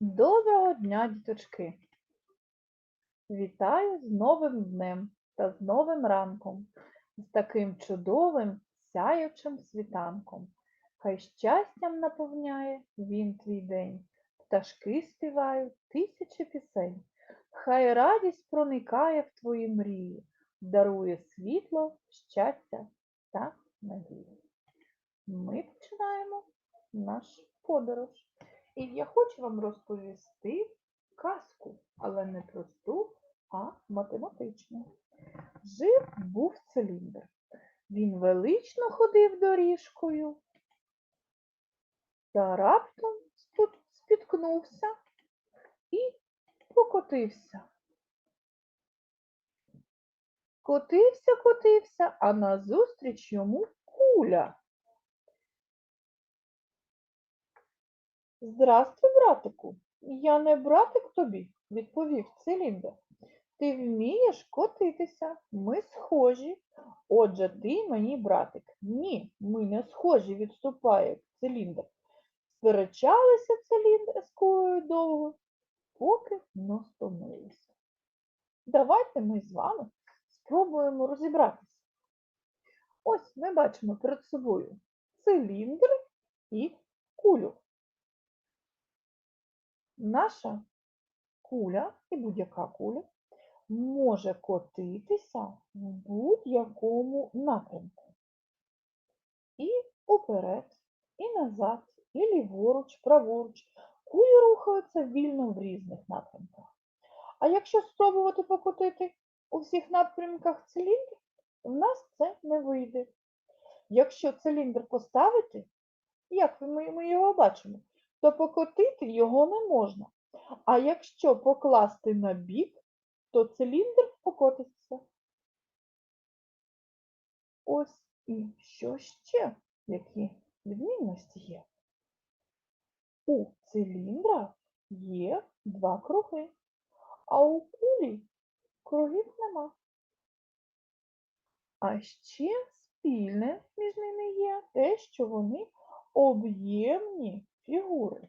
Доброго дня, діточки! Вітаю з новим днем та з новим ранком, з таким чудовим сяючим світанком. Хай щастям наповняє він твій день, пташки співають тисячі пісень. Хай радість проникає в твої мрії, дарує світло, щастя та надію. Ми починаємо наш подорож. І я хочу вам розповісти казку, але не просту, а математичну. Жив був циліндр. Він велично ходив доріжкою та раптом спіткнувся і покотився. Котився, котився, а назустріч йому куля. Здрастуй, братику. Я не братик тобі, відповів циліндр. Ти вмієш котитися, ми схожі. Отже, ти мені братик. Ні, ми не схожі, відступає циліндр. Сперечалися циліндр з кулею довго, поки не стомилися. Давайте ми з вами спробуємо розібратися. Ось ми бачимо перед собою циліндр і кулю. Наша куля і будь-яка куля може котитися в будь-якому напрямку. І уперед, і назад, і ліворуч, праворуч. Кулі рухаються вільно в різних напрямках. А якщо спробувати покотити у всіх напрямках циліндр, в нас це не вийде. Якщо циліндр поставити, як ми, ми його бачимо, то покотити його не можна. А якщо покласти на бік, то циліндр покотиться. Ось і що ще, які відмінності є? У циліндра є два круги, а у кулі кругів нема. А ще спільне між ними є те, що вони об'ємні фігури.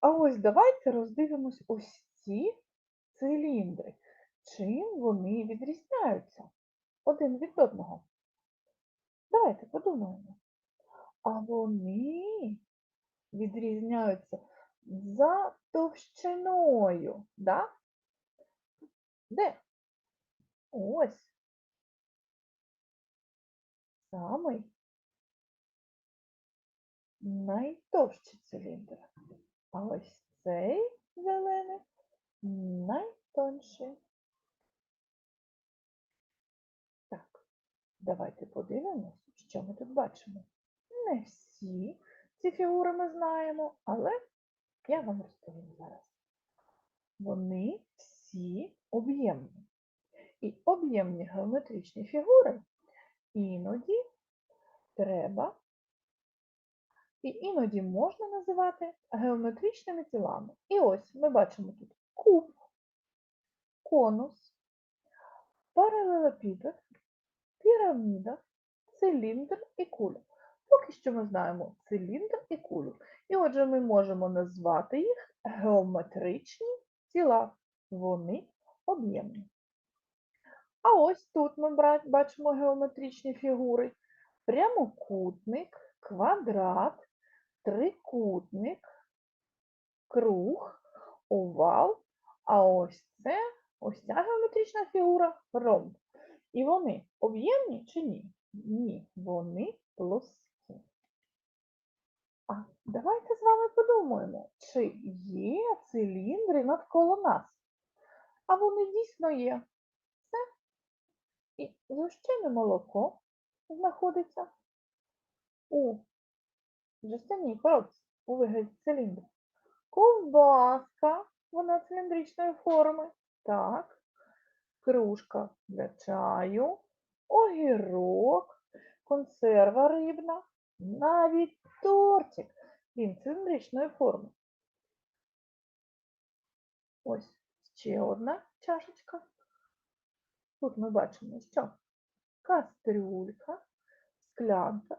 А ось давайте роздивимось ось ці циліндри. Чим вони відрізняються один від одного? Давайте подумаємо. А вони відрізняються за товщиною. Да? Де? Ось. Самий найтовщий циліндр. А ось цей зелений найтонший. Так, давайте подивимось, що ми тут бачимо. Не всі ці фігури ми знаємо, але я вам розповім зараз. Вони всі об'ємні. І об'ємні геометричні фігури іноді треба і іноді можна називати геометричними тілами. І ось ми бачимо тут куб, конус, паралелепіпед, піраміда, циліндр і куля. Поки що ми знаємо циліндр і кулю. І отже, ми можемо назвати їх геометричні тіла. Вони об'ємні. А ось тут ми бачимо геометричні фігури. Прямокутник, квадрат, трикутник, круг, овал, а ось це ось ця геометрична фігура ромб. І вони об'ємні чи ні? Ні, вони плоскі. А давайте з вами подумаємо, чи є циліндри навколо нас? А вони дійсно є. Це і згущене молоко знаходиться у жестяній коробці у вигляді циліндру. Ковбаска, вона циліндричної форми. Так. Кружка для чаю, огірок, консерва рибна, навіть тортик. Він циліндричної форми. Ось ще одна чашечка. Тут ми бачимо, що кастрюлька, склянка.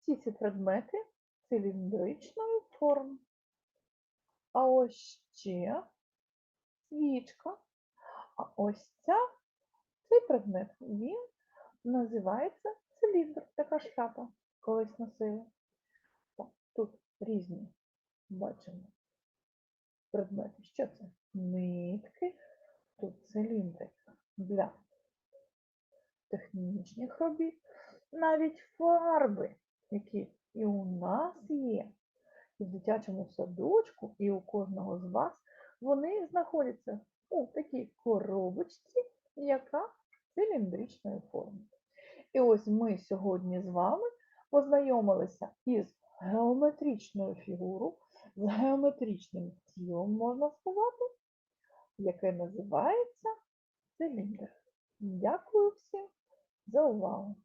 Всі предмети циліндричної форми. А ось ще свічка. А ось ця, цей предмет, він називається циліндр, така шляпа колись носили. Тут різні бачимо предмети. Що це? Нитки, тут циліндрик для технічних робіт, навіть фарби, які і у нас є, і в дитячому садочку, і у кожного з вас, вони знаходяться у такій коробочці, яка циліндричної форми. І ось ми сьогодні з вами познайомилися із геометричною фігурою, з геометричним тілом, можна сказати, яке називається циліндр. Дякую всім за увагу!